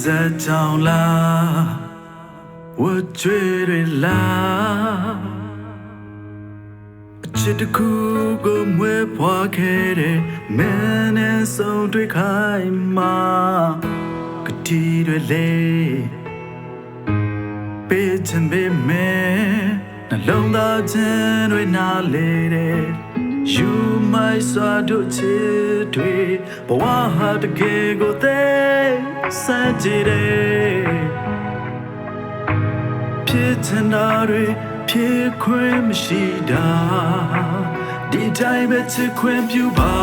ဇက်ကြောင်လားဝတ်ကြွေတွေလားအချစ်တစ်ခုကိုမွေးဖွားခဲ့တဲ့မင်းနဲ့ဆုံးတွေ့ခိုင်းမှာကတိတွေလေပေးချင်ပေမဲ့နှလုံးသားချင်းတွေနားလေတဲ့ You my side ချစ်တွေဘဝဟာတကယ်ကိုသိစကြည့်တယ်ဖြစ်ချင်တာတွေဖြစ်ခွင့်မရှိတာဒီတိုင်းပဲချစ်ခွင့်ပြုပါ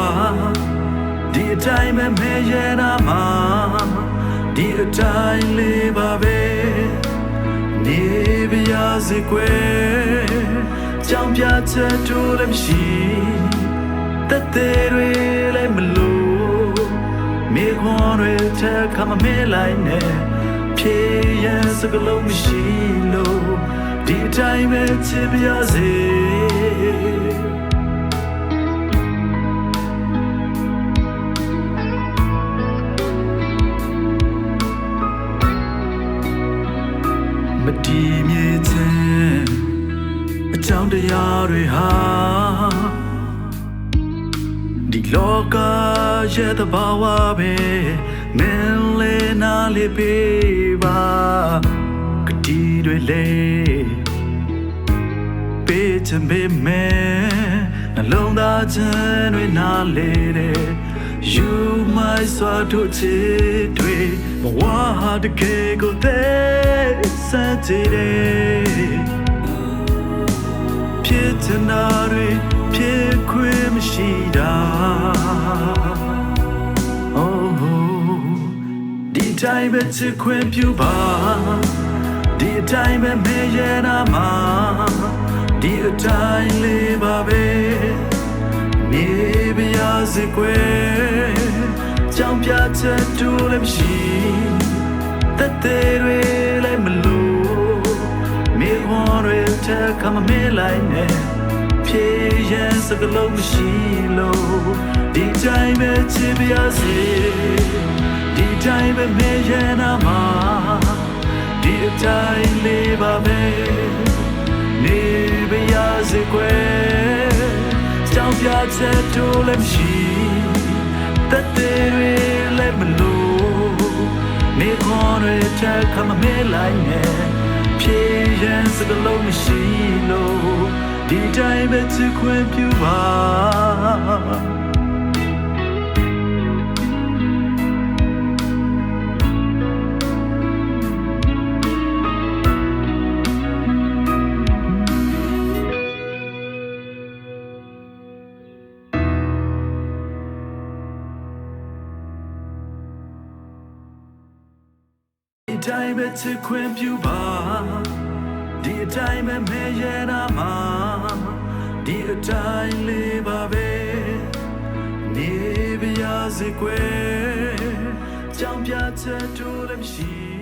ဒီအတိုင်းပဲမဲရနာမှာဒီအတိုင်းလေးပါပဲနေပါရစေကွယ်ကြောင် ပြချက်တို့လည်းမရှိတက်တဲ့တွေလည်းမလို့မိခွန်တွေထက်ခမမဲလိုက်နဲ့ဖြေရန်စကလုံးမရှိလို့ဒီအတိုင်းပဲချစ်ပါရစေ အကြောင်းတရားတွေဟာဒီလောကရဲ့တဘာဝပဲမင်းလေးနာလေးပေးပါကတိတွေလေပေးချင်ပေမဲ့နှလုံးသားချင်းတွေနားလေတဲ့ You my soul to ချစ်တွေဘဝဟာတကယ်ကိုသိစမ်းကြည့်တယ် ဖြစ်ချင်တာတွေဖြစ်ခွင့်မရှိတာ Oh ဒီတိုင်းပဲချစ်ခွင့်ပြုပါဒီအတိုင်းပဲမဲရနာမှာဒီအတိုင်းလေးပါပဲနေပါရစေကွယ်ကြောင်ပြချက်တူလည်းမရှိတက်တဲ့တွေလည်းမလို့ မေခွန်တွေထက်ခမမေးလိုက်နဲ့ဖြေရန်စကလုံးမရှိလို့ဒီတိုင်းပဲချစ်ပါရစေဒီတိုင်းပဲမေးရနာမှာဒီအတိုင်းလေးပါပဲနေပါရစေကွယ်ကြောင်ပြချက်တို့လည်းမရှိတက်တဲ့တွေလည်းမလို့မေခွန်တွေထက်ခမမေးလိုက်နဲ့ ဖြေရန်စကလုံးမရှိလို့ဒီတိုင်းပဲချစ်ခွင့်ပြုပါဒီတိုင်းပဲချစ်ခွင့်ပြုပါ ဒီအတိုင်းပဲမဲရနာမှာဒီအတိုင်းလေးပါပဲနေပါရစေကွယ်ကြောင်ပြချက်တို့လည်းမရှိ